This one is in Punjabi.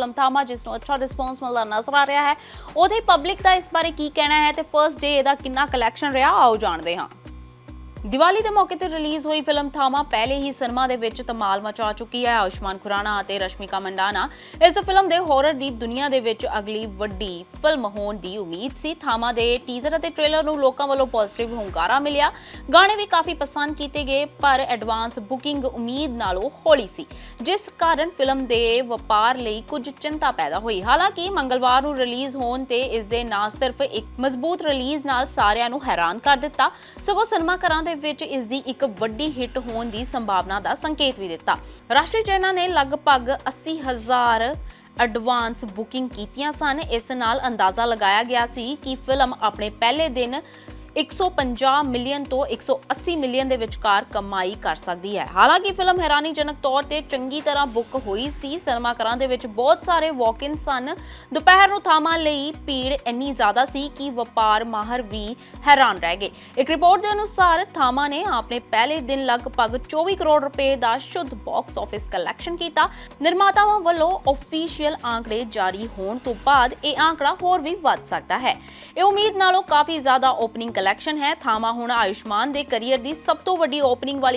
ਫਿਲਮ ਥਾਮਾ, ਜਿਸ ਨੂੰ ਅੱਛਾ ਰਿਸਪੌਂਸ ਮਿਲਦਾ ਨਜ਼ਰ ਆ ਰਿਹਾ ਹੈ। ਉਹਦੇ ਪਬਲਿਕ ਦਾ ਇਸ ਬਾਰੇ ਕੀ ਕਹਿਣਾ ਹੈ ਤੇ ਫਰਸਟ ਡੇ ਇਹਦਾ ਕਿੰਨਾ ਕਲੈਕਸ਼ਨ ਰਿਹਾ, ਆਓ ਜਾਣਦੇ ਹਾਂ। ਦੀਵਾਲੀ ਦੇ ਮੌਕੇ ਤੇ ਰਿਲੀਜ਼ ਹੋਈ ਫਿਲਮ ਥਾਮਾ ਪਹਿਲੇ ਹੀ ਸਿਨੇਮਾ ਦੇ ਵਿੱਚ ਧਮਾਲ ਮਚਾ ਚੁੱਕੀ ਹੈ ਆਯੁਸ਼ਮਾਨ ਖੁਰਾਨਾ ਅਤੇ ਰਸ਼ਮਿਕਾ ਮੰਡਾਨਾ। ਇਸ ਫਿਲਮ ਦੇ ਹਾਰਰ ਦੀ ਦੁਨੀਆ ਦੇ ਵਿੱਚ ਅਗਲੀ ਵੱਡੀ ਫਿਲਮ ਹੋਣ ਦੀ ਉਮੀਦ ਸੀ। ਥਾਮਾ ਦੇ ਟੀਜ਼ਰ ਅਤੇ ਟ੍ਰੇਲਰ ਨੂੰ ਲੋਕਾਂ ਵੱਲੋਂ ਪੋਜ਼ਿਟਿਵ ਹੁੰਗਾਰਾ ਮਿਲਿਆ। ਗਾਣੇ ਵੀ ਕਾਫੀ ਪਸੰਦ ਕੀਤੇ ਗਏ, ਪਰ ਐਡਵਾਂਸ ਬੁਕਿੰਗ ਉਮੀਦ ਨਾਲੋਂ ਹੌਲੀ ਸੀ। ਜਿਸ ਕਾਰਨ ਫਿਲਮ ਦੇ ਵਪਾਰ ਲਈ ਕੁਝ ਚਿੰਤਾ ਪੈਦਾ ਹੋਈ। ਹਾਲਾਂਕਿ ਮੰਗਲਵਾਰ ਨੂੰ ਰਿਲੀਜ਼ ਹੋਣ ਤੇ ਇਸ ਦੇ ਨਾ ਸਿਰਫ ਇੱਕ ਮਜ਼ਬੂਤ ਰਿਲੀਜ਼ ਨਾਲ ਸਾਰਿਆਂ ਨੂੰ ਹੈਰਾਨ ਕਰ ਦਿੱਤਾ। ਸਗੋਂ ਸਿਨੇਮਾ ਘਰਾਂ ਦੇ ਵਿੱਚ ਇਸ ਦੀ ਇੱਕ ਵੱਡੀ ਹਿੱਟ ਹੋਣ ਦੀ ਸੰਭਾਵਨਾ ਦਾ ਸੰਕੇਤ ਵੀ ਦਿੱਤਾ। ਰਾਸ਼ਟਰੀ ਚੈਨਲ ਨੇ ਲਗਭਗ 80000 ਐਡਵਾਂਸ ਬੁਕਿੰਗ ਕੀਤੀਆਂ ਸਨ। ਇਸ ਨਾਲ ਅੰਦਾਜ਼ਾ ਲਗਾਇਆ ਗਿਆ ਸੀ ਕਿ ਫਿਲਮ ਆਪਣੇ ਪਹਿਲੇ ਦਿਨ 150 ਮਿਲੀਅਨ ਤੋਂ 180 ਮਿਲੀਅਨ ਦੇ ਵਿਚਕਾਰ ਕਮਾਈ ਕਰ ਸਕਦੀ ਹੈ। ਹਾਲਾਂਕਿ ਫਿਲਮ ਹੈਰਾਨੀਜਨਕ ਤੌਰ ਤੇ ਚੰਗੀ ਤਰ੍ਹਾਂ ਬੁੱਕ ਹੋਈ ਸੀ। ਸਿਨੇਮਾ ਘਰਾਂ ਦੇ ਵਿੱਚ ਬਹੁਤ ਸਾਰੇ ਵਾਕ-ਇਨ ਸਨ। ਦੁਪਹਿਰ ਨੂੰ ਥਾਮਾਂ ਲਈ ਭੀੜ ਇੰਨੀ ਜ਼ਿਆਦਾ ਸੀ ਕਿ ਵਪਾਰ ਮਾਹਰ ਵੀ ਹੈਰਾਨ ਰਹਿ ਗਏ। ਇੱਕ ਰਿਪੋਰਟ ਦੇ ਅਨੁਸਾਰ ਥਾਮਾ ਨੇ ਆਪਣੇ ਪਹਿਲੇ ਦਿਨ ਲਗਭਗ 24 ਕਰੋੜ ਰੁਪਏ ਦਾ ਸ਼ੁੱਧ ਬਾਕਸ ਆਫਿਸ ਕਲੈਕਸ਼ਨ ਕੀਤਾ। ਨਿਰਮਾਤਾਵਾਂ ਵੱਲੋਂ ਅਫੀਸ਼ੀਅਲ ਆંકੜੇ ਜਾਰੀ ਹੋਣ ਤੋਂ ਬਾਅਦ ਇਹ ਆંકੜਾ ਹੋਰ ਵੀ ਵੱਧ ਸਕਦਾ ਹੈ। ਇਹ ਉਮੀਦ ਨਾਲੋਂ ਕਾਫੀ ਜ਼ਿਆਦਾ ਓਪਨਿੰਗ ਕਲੈਕਸ਼ਨ ਹੈ। ਥਾਮਾ ਹੁਣ ਆਯੁਸ਼ਮਾਨ ਦੇ ਕੈਰੀਅਰ ਦੀ ਸਭ ਤੋਂ ਵੱਡੀ ਓਪਨਿੰਗ ਵਾਲੀ